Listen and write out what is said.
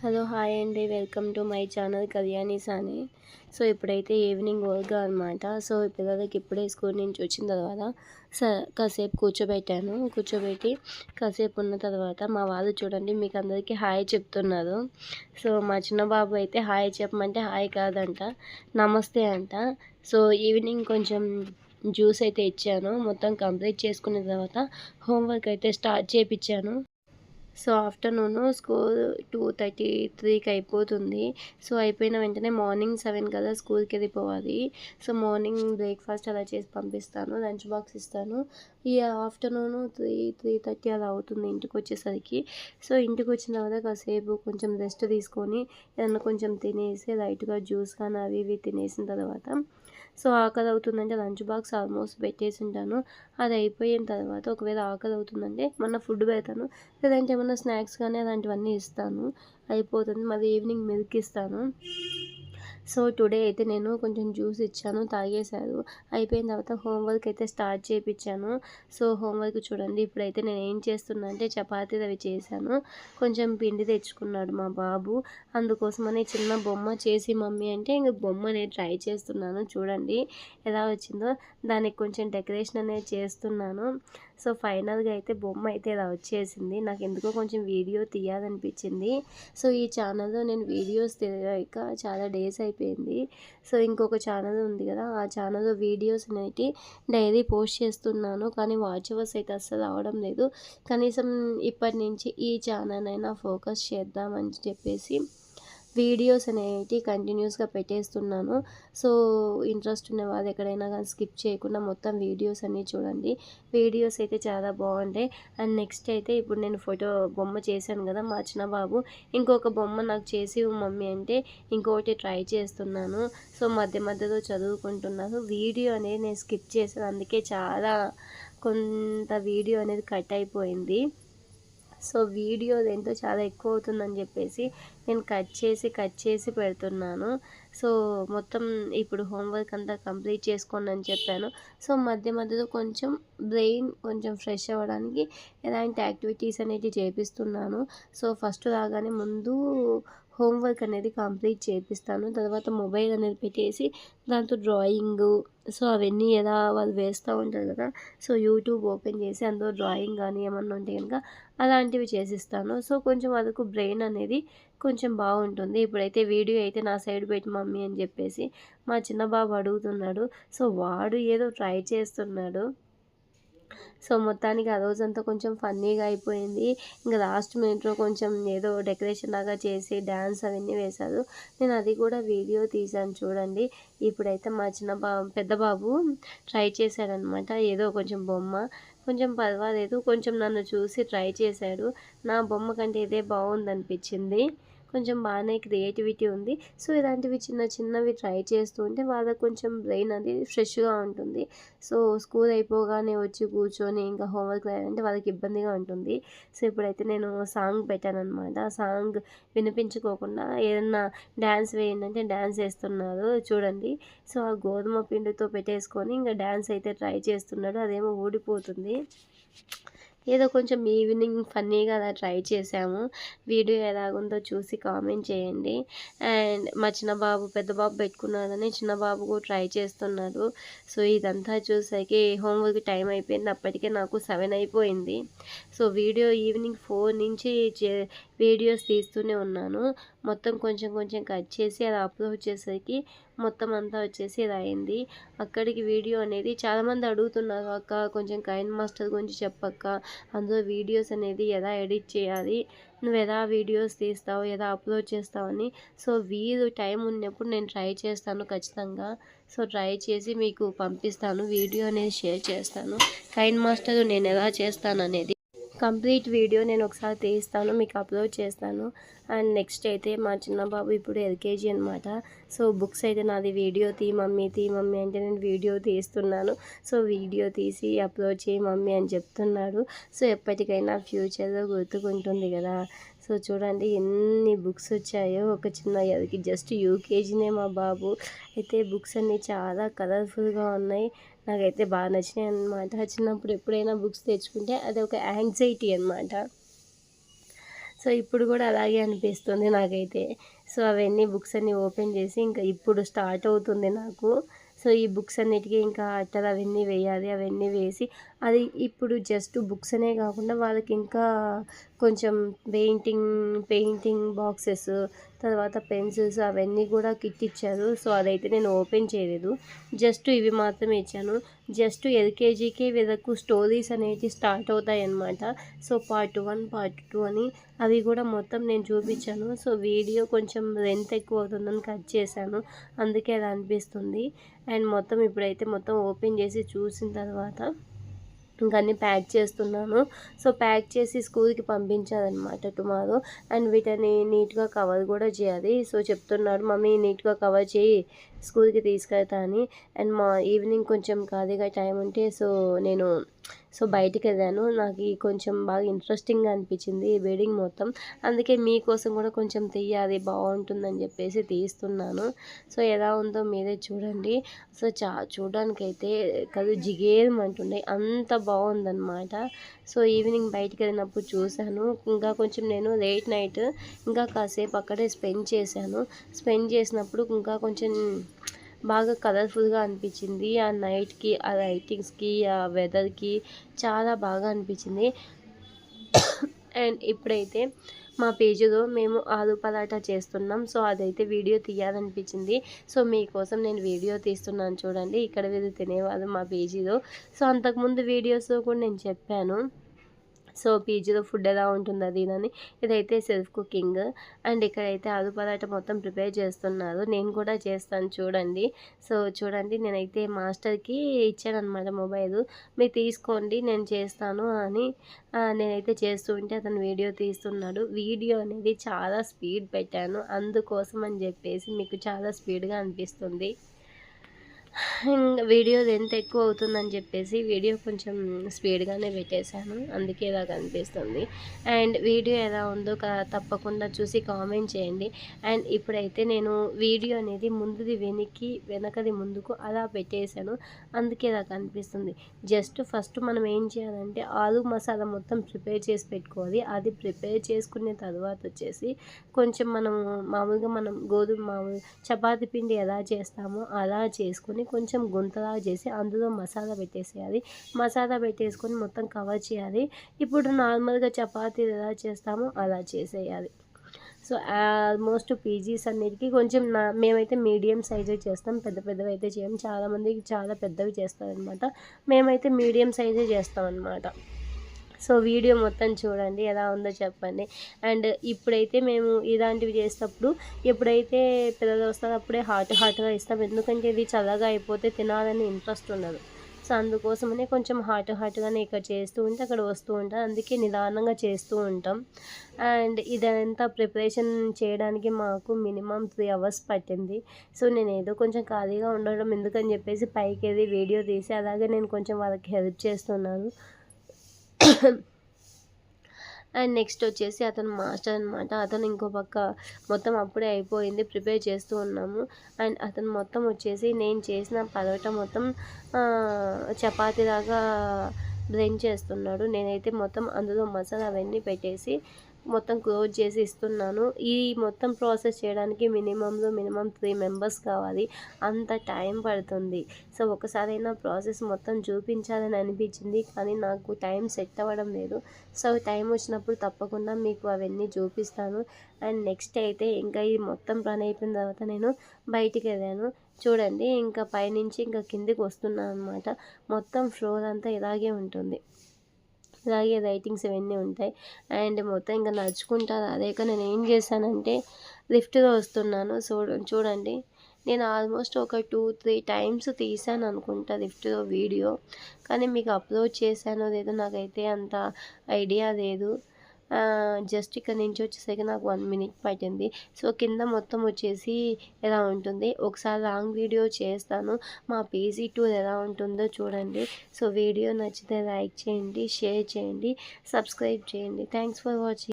Hello hi అండి. Welcome to my channel Kalyani Sani. So ఇప్పుడైతే evening work అనమాట so పిల్లలకి ఇప్పుడే స్కూల్ నుంచి వచ్చిన తర్వాత స కాసేపు కూర్చోబెట్టాను. కూర్చోబెట్టి కాసేపు ఉన్న తర్వాత మా వాళ్ళు చూడండి మీకు అందరికీ హాయ్ చెప్తున్నారు. సో మా చిన్న బాబు అయితే హాయ్ చెప్పమంటే హాయ్ కాదంట నమస్తే అంట. సో ఈవినింగ్ కొంచెం జ్యూస్ అయితే ఇచ్చాను. మొత్తం కంప్లీట్ చేసుకున్న తర్వాత హోంవర్క్ అయితే స్టార్ట్ చేయించాను so afternoon school two thirty త్రీకి అయిపోతుంది. సో అయిపోయిన వెంటనే మార్నింగ్ సెవెన్ కదా స్కూల్కి వెళ్ళిపోవాలి. సో మార్నింగ్ బ్రేక్ఫాస్ట్ అలా చేసి పంపిస్తాను లంచ్ బాక్స్ ఇస్తాను. ఈ ఆఫ్టర్నూన్ త్రీ త్రీ థర్టీ అలా అవుతుంది ఇంటికి వచ్చేసరికి. సో ఇంటికి వచ్చిన తర్వాత కాసేపు కొంచెం రెస్ట్ తీసుకొని ఏదన్నా కొంచెం తినేసి లైట్గా జ్యూస్ కానీ అవి ఇవి తినేసిన తర్వాత సో ఆకలి అవుతుందంటే లంచ్ బాక్స్ ఆల్మోస్ట్ పెట్టేసి ఉంటాను. అది అయిపోయిన తర్వాత ఒకవేళ ఆకలి అవుతుందంటే మొన్న ఫుడ్ పెడతాను. లేదంటే ఏమన్నా స్నాక్స్ కానీ అలాంటివన్నీ ఇస్తాను. అయిపోతుంది. మళ్ళీ ఈవినింగ్ మిల్క్ ఇస్తాను. సో టుడే అయితే నేను కొంచెం జ్యూస్ ఇచ్చాను తాగేశారు అయిపోయిన తర్వాత హోంవర్క్ అయితే స్టార్ట్ చేయించాను సో హోంవర్క్ చూడండి ఇప్పుడైతే నేను ఏం చేస్తున్నా అంటే చపాతీలు అవి చేశాను. కొంచెం పిండి తెచ్చుకున్నాడు మా బాబు. అందుకోసమని చిన్న బొమ్మ చేసి మమ్మీ అంటే ఇంక బొమ్మ నేను ట్రై చేస్తున్నాను. చూడండి ఎలా వచ్చిందో. దానికి కొంచెం డెకరేషన్ అనేది చేస్తున్నాను. సో ఫైనల్గా అయితే బొమ్మ అయితే ఇలా వచ్చేసింది. నాకు ఎందుకో కొంచెం వీడియో తీయాలనిపించింది. సో ఈ ఛానల్లో నేను వీడియోస్ తీయక చాలా డేస్ అయిపోయింది. సో ఇంకొక ఛానల్ ఉంది కదా ఆ ఛానల్లో వీడియోస్ అనేవి డైలీ పోస్ట్ చేస్తున్నాను. కానీ వాచ్ అవర్స్ అయితే అస్సలు అవడం లేదు. కనీసం ఇప్పటి నుంచి ఈ ఛానల్ అయినా ఫోకస్ చేద్దామని చెప్పేసి వీడియోస్ అనేవి కంటిన్యూస్గా పెట్టేస్తున్నాను. సో ఇంట్రెస్ట్ ఉన్న వాళ్ళు ఎక్కడైనా కానీ స్కిప్ చేయకుండా మొత్తం వీడియోస్ అన్నీ చూడండి. వీడియోస్ అయితే చాలా బాగుంటాయి. అండ్ నెక్స్ట్ అయితే ఇప్పుడు నేను ఫోటో బొమ్మ చేశాను కదా మా చిన్న బాబు ఇంకొక బొమ్మ నాకు చేసి మమ్మీ అంటే ఇంకొకటి ట్రై చేస్తున్నాను. సో మధ్య మధ్యలో చదువుకుంటున్నాను. వీడియో అనేది నేను స్కిప్ చేశాను. అందుకే చాలా కొంత వీడియో అనేది కట్ అయిపోయింది. సో వీడియో ఏంటో చాలా ఎక్కువ అవుతుందని చెప్పేసి నేను కట్ చేసి కట్ చేసి పెడుతున్నాను. సో మొత్తం ఇప్పుడు హోంవర్క్ అంతా కంప్లీట్ చేసుకోండి అని చెప్పాను. సో మధ్య మధ్యలో కొంచెం బ్రెయిన్ కొంచెం ఫ్రెష్ అవ్వడానికి ఎలాంటి యాక్టివిటీస్ అనేవి చేపిస్తున్నాను. సో ఫస్ట్ రాగానే ముందు హోంవర్క్ అనేది కంప్లీట్ చేపిస్తాను. తర్వాత మొబైల్ అనేది పెట్టేసి దాంతో డ్రాయింగ్ సో అవన్నీ ఎలా వాళ్ళు వేస్తూ ఉంటారు కదా సో యూట్యూబ్ ఓపెన్ చేసి అందులో డ్రాయింగ్ కానీ ఏమన్నా ఉంటే కనుక అలాంటివి చేసిస్తాను. సో కొంచెం వాళ్ళకు బ్రెయిన్ అనేది కొంచెం బాగుంటుంది. ఇప్పుడైతే వీడియో అయితే నా సైడ్ పెట్టి మమ్మీ అని చెప్పేసి మా చిన్న బాబు అడుగుతున్నాడు. సో వాడు ఏదో ట్రై చేస్తున్నాడు. సో మొత్తానికి ఆ రోజంతా కొంచెం ఫన్నీగా అయిపోయింది. ఇంకా లాస్ట్ మినిట్లో కొంచెం ఏదో డెకరేషన్ లాగా చేసి డ్యాన్స్ అవన్నీ వేశారు. నేను అది కూడా వీడియో తీశాను చూడండి. ఇప్పుడైతే మా చిన్న బాబు పెద్ద బాబు ట్రై చేశాడనమాట. ఏదో కొంచెం బొమ్మ. కొంచెం పర్వాలేదు. కొంచెం నన్ను చూసి ట్రై చేశాడు. నా బొమ్మ కంటే ఇదే బాగుందనిపించింది. కొంచెం బాగానే క్రియేటివిటీ ఉంది. సో ఇలాంటివి చిన్న చిన్నవి ట్రై చేస్తూ ఉంటే వాళ్ళకి కొంచెం బ్రెయిన్ అది ఫ్రెష్గా ఉంటుంది. సో స్కూల్ అయిపోగానే వచ్చి కూర్చొని ఇంకా హోంవర్క్ రాయాలంటే వాళ్ళకి ఇబ్బందిగా ఉంటుంది. సో ఇప్పుడైతే నేను సాంగ్ పెట్టాను అనమాట ఆ సాంగ్ వినిపించుకోకుండా ఏదన్నా డ్యాన్స్ వేయండి అంటే డ్యాన్స్ వేస్తున్నారు చూడండి. సో ఆ గోధుమ పిండితో పెట్టేసుకొని ఇంకా డ్యాన్స్ అయితే ట్రై చేస్తున్నాడు. అదేమో ఊడిపోతుంది. ఏదో కొంచెం ఈవినింగ్ ఫన్నీగా అలా ట్రై చేసాము. వీడియో ఎలాగుందో చూసి కామెంట్ చేయండి. అండ్ మా చిన్న బాబు పెద్ద బాబు పెట్టుకున్నారని చిన్న బాబు కూడా ట్రై చేస్తున్నారు సో ఇదంతా చూసాకి హోంవర్క్ టైం అయిపోయింది. అప్పటికే నాకు సెవెన్ అయిపోయింది. సో వీడియో ఈవినింగ్ ఫోర్ నుంచి వీడియోస్ తీస్తూనే ఉన్నాను. మొత్తం కొంచెం కొంచెం కట్ చేసి అది అప్లోడ్ చేసేసరికి మొత్తం అంతా వచ్చేసి ఇది అయింది అక్కడికి వీడియో అనేది చాలామంది అడుగుతున్నారు అక్క కొంచెం కైన్ మాస్టర్ గురించి చెప్పక్క. అందులో వీడియోస్ అనేది ఎలా ఎడిట్ చేయాలి? నువ్వు ఎలా వీడియోస్ తీస్తావు? ఎలా అప్లోడ్ చేస్తావని సో వీలు టైం ఉన్నప్పుడు నేను ట్రై చేస్తాను ఖచ్చితంగా. సో ట్రై చేసి మీకు పంపిస్తాను వీడియో అనేది షేర్ చేస్తాను. కైన్ మాస్టర్ నేను ఎలా చేస్తాను అనేది కంప్లీట్ వీడియో నేను ఒకసారి తీస్తాను మీకు అప్లోడ్ చేస్తాను. అండ్ నెక్స్ట్ అయితే మా చిన్న బాబు ఇప్పుడు ఎల్కేజీ అనమాట సో బుక్స్ అయితే నాది వీడియో తీ మమ్మీ తీ మమ్మీ అంటే నేను వీడియో తీస్తున్నాను. సో వీడియో తీసి అప్లోడ్ చేయి మమ్మీ అని చెప్తున్నాడు. సో ఎప్పటికైనా ఫ్యూచర్లో గుర్తుకుంటుంది కదా. సో చూడండి ఎన్ని బుక్స్ వచ్చాయో ఒక చిన్న ఎల్కి జస్ట్ యూకేజీనే మా బాబు. అయితే బుక్స్ అన్నీ చాలా కలర్ఫుల్గా ఉన్నాయి. నాకైతే బాగా నచ్చినాయి అనమాట చిన్నప్పుడు ఎప్పుడైనా బుక్స్ తెచ్చుకుంటే అది ఒక యాంగ్జైటీ అనమాట సో సో ఇప్పుడు కూడా అలాగే అనిపిస్తుంది నాకైతే. సో అవన్నీ బుక్స్ అన్నీ ఓపెన్ చేసి ఇంకా ఇప్పుడు స్టార్ట్ అవుతుంది నాకు. సో ఈ బుక్స్ అన్నిటికీ ఇంకా అట్టలు అవన్నీ వేయాలి అవన్నీ వేసి అది ఇప్పుడు జస్ట్ బుక్స్ అనే కాకుండా వాళ్ళకి ఇంకా కొంచెం పెయింటింగ్ పెయింటింగ్ బాక్సెస్ తర్వాత పెన్సిల్స్ అవన్నీ కూడా కిట్ ఇచ్చారు. సో అదైతే నేను ఓపెన్ చేయలేదు. జస్ట్ ఇవి మాత్రమే ఇచ్చాను. జస్ట్ ఎల్కేజీకే వీళ్ళకు స్టోరీస్ అనేవి స్టార్ట్ అవుతాయి అన్నమాట so part one part two అని అవి కూడా మొత్తం నేను చూపించాను. సో వీడియో కొంచెం లెంత్ ఎక్కువ అవుతుందని కట్ చేశాను. అందుకే అలా అనిపిస్తుంది. అండ్ మొత్తం ఇప్పుడైతే మొత్తం ఓపెన్ చేసి చూసిన తర్వాత ఇంకా అన్నీ ప్యాక్ చేస్తున్నాను. సో ప్యాక్ చేసి స్కూల్కి పంపించాలన్నమాట టుమారో. అండ్ వీటిని నీట్గా కవర్ కూడా చేయాలి. సో చెప్తున్నాడు మమ్మీ నీట్గా కవర్ చేయి. స్కూల్కి తీసుకెళ్తా అని. అండ్ మా ఈవినింగ్ కొంచెం ఖాళీగా టైం ఉంటే సో నేను సో బయటికి వెళ్ళాను నాకు కొంచెం బాగా ఇంట్రెస్టింగ్గా అనిపించింది ఈ వెడ్డింగ్ మొత్తం. అందుకే మీకోసం కూడా కొంచెం తీయాలి బాగుంటుందని చెప్పేసి తీస్తున్నాను. సో ఎలా ఉందో మీరే చూడండి. సో చా చూడడానికైతే కదు జిగేరమంటుండే అంత బాగుందన్నమాట. సో ఈవినింగ్ బయటికి వెళ్ళినప్పుడు చూశాను. ఇంకా కొంచెం నేను లేట్ నైట్ ఇంకా కాసేపు అక్కడే స్పెండ్ చేశాను. స్పెండ్ చేసినప్పుడు ఇంకా కొంచెం బాగా కలర్ఫుల్గా అనిపించింది. ఆ నైట్కి ఆ లైటింగ్స్కి ఆ వెదర్కి చాలా బాగా అనిపించింది. అండ్ ఇప్పుడైతే మా పేజీలో మేము ఆలు పరాటా చేస్తున్నాం. సో అదైతే వీడియో తీయాలనిపించింది. సో మీకోసం నేను వీడియో తీస్తున్నాను చూడండి. ఇక్కడ వీళ్ళు తినేవాళ్ళు మా పేజీలో. సో అంతకుముందు వీడియోస్లో కూడా నేను చెప్పాను. సో పీజీలో ఫుడ్ ఎలా ఉంటుంది అది అని. ఇదైతే సెల్ఫ్ కుకింగ్. అండ్ ఇక్కడైతే ఆలు పరాట మొత్తం ప్రిపేర్ చేస్తున్నారు. నేను కూడా చేస్తాను చూడండి. సో చూడండి నేనైతే మాస్టర్కి ఇచ్చాను అనమాట మొబైల్. మీరు తీసుకోండి నేను చేస్తాను అని నేనైతే చేస్తూ ఉంటే అతను వీడియో తీస్తున్నాడు. వీడియో అనేది చాలా స్పీడ్ పెట్టాను. అందుకోసం అని చెప్పేసి మీకు చాలా స్పీడ్గా అనిపిస్తుంది. వీడియో ఎంత ఎక్కువ అవుతుందని చెప్పేసి వీడియో కొంచెం స్పీడ్గానే పెట్టేశాను. అందుకే ఇలా కనిపిస్తుంది అండ్ వీడియో ఎలా ఉందో తప్పకుండా చూసి కామెంట్ చేయండి. అండ్ ఇప్పుడైతే నేను వీడియో అనేది ముందుది వెనక్కి వెనకది ముందుకు అలా పెట్టేశాను. అందుకే ఇలా కనిపిస్తుంది జస్ట్ ఫస్ట్ మనం ఏం చేయాలంటే ఆలు మసాలా మొత్తం ప్రిపేర్ చేసి పెట్టుకోవాలి. అది ప్రిపేర్ చేసుకునే తర్వాత వచ్చేసి కొంచెం మనం మామూలుగా మనం గోధుమ మామూలు చపాతి పిండి ఎలా చేస్తామో అలా చేసుకొని కొంచెం గుంతలాగా చేసి అందులో మసాలా పెట్టేసేయాలి. మసాలా పెట్టేసుకొని మొత్తం కవర్ చేయాలి. ఇప్పుడు నార్మల్గా చపాతీలు ఎలా చేస్తామో అలా చేసేయాలి. సో ఆల్మోస్ట్ పీజీస్ అన్నిటికీ కొంచెం నా మేమైతే మీడియం సైజే చేస్తాం. పెద్ద పెద్దవి అయితే చేయం. చాలామందికి చాలా పెద్దవి చేస్తారనమాట. మేమైతే మీడియం సైజే చేస్తాం అనమాట సో వీడియో మొత్తం చూడండి ఎలా ఉందో చెప్పండి. అండ్ ఇప్పుడైతే మేము ఇలాంటివి చేసేటప్పుడు ఎప్పుడైతే పిల్లలు వస్తారో అప్పుడే హాట్ హాట్గా ఇస్తాం. ఎందుకంటే ఇది చల్లగా అయిపోతే తినాలని ఇంట్రెస్ట్ ఉండదు. సో అందుకోసమనే కొంచెం హాట్ హాట్గానే ఇక్కడ చేస్తూ ఉంటే అక్కడ వస్తూ ఉంటాం. అందుకే నిదానంగా చేస్తూ ఉంటాం. అండ్ ఇదంతా ప్రిపరేషన్ చేయడానికి మాకు మినిమం త్రీ అవర్స్ పట్టింది. సో నేను ఏదో కొంచెం ఖాళీగా ఉండడం ఎందుకని చెప్పేసి పైకి వీడియో తీసి అలాగే నేను కొంచెం వాళ్ళకి హెల్ప్ చేస్తున్నాను. అండ్ నెక్స్ట్ వచ్చేసి అతను మాస్టర్ అనమాట అతను ఇంకో పక్క మొత్తం అప్పుడే అయిపోయింది ప్రిపేర్ చేస్తూ ఉన్నాము. అండ్ అతను మొత్తం వచ్చేసి నేను చేసిన పరోటా మొత్తం చపాతీలాగా బ్లెండ్ చేస్తున్నాడు. నేనైతే మొత్తం అందులో మసాలా అవన్నీ పెట్టేసి మొత్తం క్లోజ్ చేసి ఇస్తున్నాను. ఈ మొత్తం ప్రాసెస్ చేయడానికి మినిమంలో మినిమం త్రీ మెంబర్స్ కావాలి. అంత టైం పడుతుంది. సో ఒకసారైనా ప్రాసెస్ మొత్తం చూపించాలని అనిపించింది కానీ నాకు టైం సెట్ అవ్వడం లేదు. సో టైం వచ్చినప్పుడు తప్పకుండా మీకు అవన్నీ చూపిస్తాను. అండ్ నెక్స్ట్ అయితే ఇంకా ఇది మొత్తం పని అయిపోయిన తర్వాత నేను బయటికి వెళ్ళాను. చూడండి ఇంకా పైనుంచి ఇంకా కిందికి వస్తున్నాను అనమాట మొత్తం ఫ్లోర్ అంతా ఇలాగే ఉంటుంది. అలాగే రైటింగ్స్ ఇవన్నీ ఉంటాయి. అండ్ మొత్తం ఇంకా నడుచుకుంటా అదేక నేను ఏం చేశానంటే లిఫ్ట్లో వస్తున్నాను. చూడ చూడండి. నేను ఆల్మోస్ట్ ఒక టూ త్రీ టైమ్స్ తీసాను అనుకుంటా లిఫ్ట్లో వీడియో. కానీ మీకు అప్లోడ్ చేశానో లేదో నాకైతే అంత ఐడియా లేదు. జస్ట్ ఇక్కడ నుంచి వచ్చేసరికి నాకు వన్ మినిట్ పట్టింది. సో కింద మొత్తం వచ్చేసి ఎలా ఉంటుంది? ఒకసారి లాంగ్ వీడియో చేస్తాను. మా పేజీ టూర్ ఎలా ఉంటుందో చూడండి. సో వీడియో నచ్చితే లైక్ చేయండి షేర్ చేయండి సబ్స్క్రైబ్ చేయండి. Thanks for watching